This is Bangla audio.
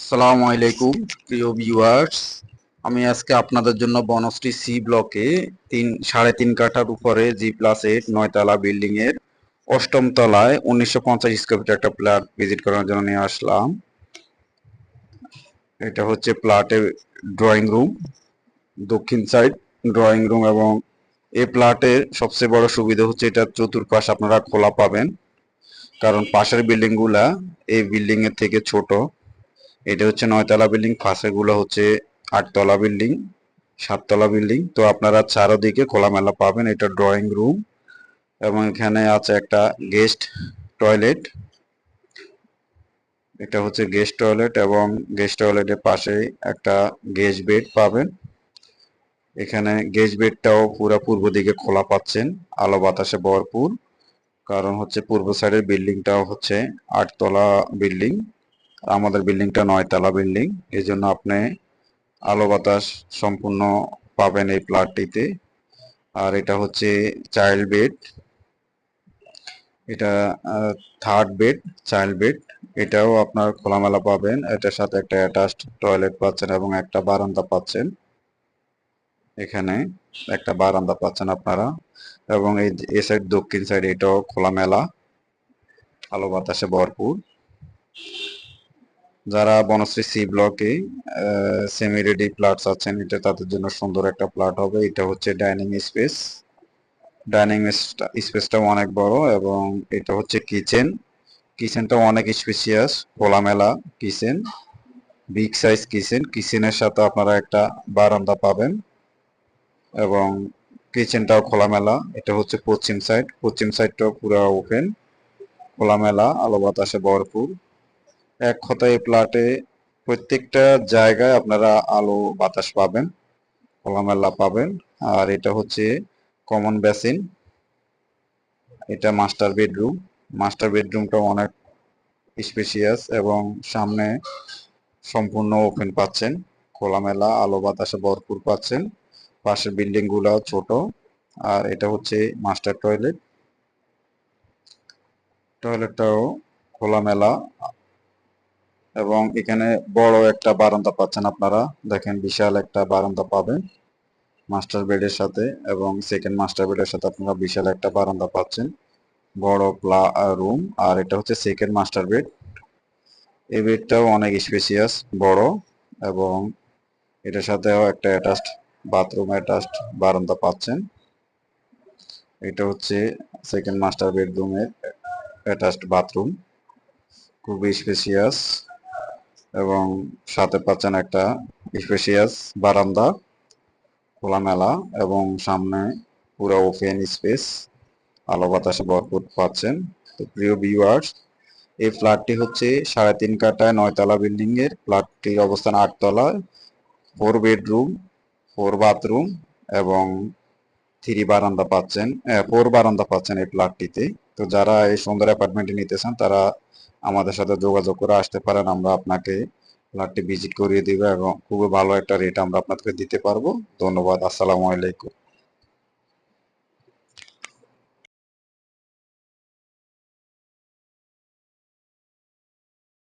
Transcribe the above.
আসসালামু আলাইকুম, প্রিয় ভিউয়ার্স আমি আজকে আপনাদের জন্য বনশ্রী সি ব্লকে তিন, সাড়ে তিন কাঠার উপরে জি প্লাস এইট নয়তলা বিল্ডিং এর অষ্টম তলায় উনিশশো পঞ্চাশ স্কোয়ার ফিট একটা প্লট ভিজিট করার জন্য নিয়ে আসলাম। এটা হচ্ছে প্লাটের ড্রয়িং রুম দক্ষিণ সাইড ড্রয়িং রুম এবং এই প্লাটের সবচেয়ে বড় সুবিধা হচ্ছে এটা চতুর্পাশ আপনারা খোলা পাবেন। কারণ পাশের বিল্ডিংগুলা এই বিল্ডিং এর থেকে ছোট। এটা হচ্ছে নয়তলা বিল্ডিং পাশেরগুলো হচ্ছে আটতলা বিল্ডিং, সাততলা বিল্ডিং। তো আপনারা চারোদিকে খোলামেলা পাবেন, এটা ড্রয়িং রুম এবং এখানে আছে একটা গেস্ট টয়লেট এটা হচ্ছে গেস্ট টয়লেট এবং গেস্ট টয়লেটের পাশে একটা গেস্ট বেড পাবেন। এখানে গেস্ট বেডটাও পুরো পূর্ব দিকে খোলা পাচ্ছেন, আলো বাতাসে ভরপুর। কারণ হচ্ছে পূর্ব সাইডের বিল্ডিংটাও হচ্ছে আটতলা বিল্ডিং। আমাদের বিল্ডিংটা নয়তলা বিল্ডিং। এই জন্য আপনি আলো বাতাস সম্পূর্ণ পাবেন এই প্লাটটিতে আর এটা হচ্ছে চাইল্ড বেড। এটা থার্ড বেড, চাইল্ড বেড। এটাও আপনার খোলামেলা পাবেন। এটার সাথে একটা অ্যাটাচড টয়লেট পাচ্ছেন এবং একটা বারান্দা পাচ্ছেন। এখানে একটা বারান্দা পাচ্ছেন আপনারা। এবং এই, এ সাইড দক্ষিণ সাইড এটাও খোলামেলা। আলো বাতাসে ভরপুর। যারা বনশ্রী সি ব্লকে সেমি রেডি প্লাটস আছেন, এটা তাদের জন্য সুন্দর একটা প্লাট হবে। এটা হচ্ছে ডাইনিং স্পেস। ডাইনিং স্পেসটা অনেক বড় এবং এটা হচ্ছে কিচেন। কিচেনটা অনেক স্পেসিয়াস খোলামেলা কিচেন, বিগ সাইজ কিচেন। কিচেনের সাথে আপনারা একটা বারান্দা পাবেন এবং কিচেনটাও খোলামেলা। এটা হচ্ছে পশ্চিম সাইড। পশ্চিম সাইডটাও পুরো ওপেন, খোলামেলা, আলো বাতাসে ভরপুর। এক এই প্লাটে প্রত্যেকটা জায়গায় আপনারা আলো, বাতাস পাবেন, খোলামেলা পাবেন। আর এটা হচ্ছে কমন বেসিন এটা মাস্টার বেডরুম মাস্টার বেডরুমটা অনেক স্পেশিয়াস এবং সামনে সম্পূর্ণ ওপেন পাচ্ছেন। খোলামেলা, আলো, বাতাসে ভরপুর পাচ্ছেন। পাশের বিল্ডিং গুলাও ছোট। আর এটা হচ্ছে মাস্টার টয়লেট টয়লেটটাও খোলামেলা। এবং এখানে বড় একটা বারান্দা পাচ্ছেন আপনারা। দেখেন বিশাল একটা বারান্দা পাবেন মাস্টার বেডের সাথে এবং সেকেন্ড মাস্টার বেডের সাথে আপনারা বিশাল একটা বারান্দা পাচ্ছেন। বড় প্লা রুম আর এটা হচ্ছে সেকেন্ড মাস্টার বেড। এই বেডটাও অনেক স্পেসিয়াস বড় এবং এটার সাথেও একটা অ্যাটাচড বাথরুম অ্যাটাচড বারান্দা পাচ্ছেন। এটা হচ্ছে সেকেন্ড মাস্টার বেডরুমের অ্যাটাচড বাথরুম খুবই স্পেসিয়াস এবং সাথে পাচ্ছেন একটা স্পেসিয়াস বারান্দা, খোলামেলা এবং সামনে পুরো ওপেন স্পেস আলো বাতাসে ভরপুর পাচ্ছেন। তো প্রিয় ভিউয়ার্স এই ফ্ল্যাটটি হচ্ছে সাড়ে তিন কাটায় নয়তলা বিল্ডিং এর। ফ্ল্যাটটির অবস্থান আটতলায় ফোর বেডরুম ফোর বাথরুম এবং থ্রি বারান্দা পাচ্ছেন ফোর বারান্দা পাচ্ছেন এই ফ্ল্যাটটিতে। তো যারা এই সুন্দর অ্যাপার্টমেন্টটি নিতে চান, তারা আমাদের সাথে যোগাযোগ করে আসতে পারেন, আমরা আপনাকে ফ্ল্যাটটি ভিজিট করিয়ে দিব এবং খুবই ভালো একটা রেট আমরা আপনাদেরকে দিতে পারব। ধন্যবাদ, আসসালামু আলাইকুম।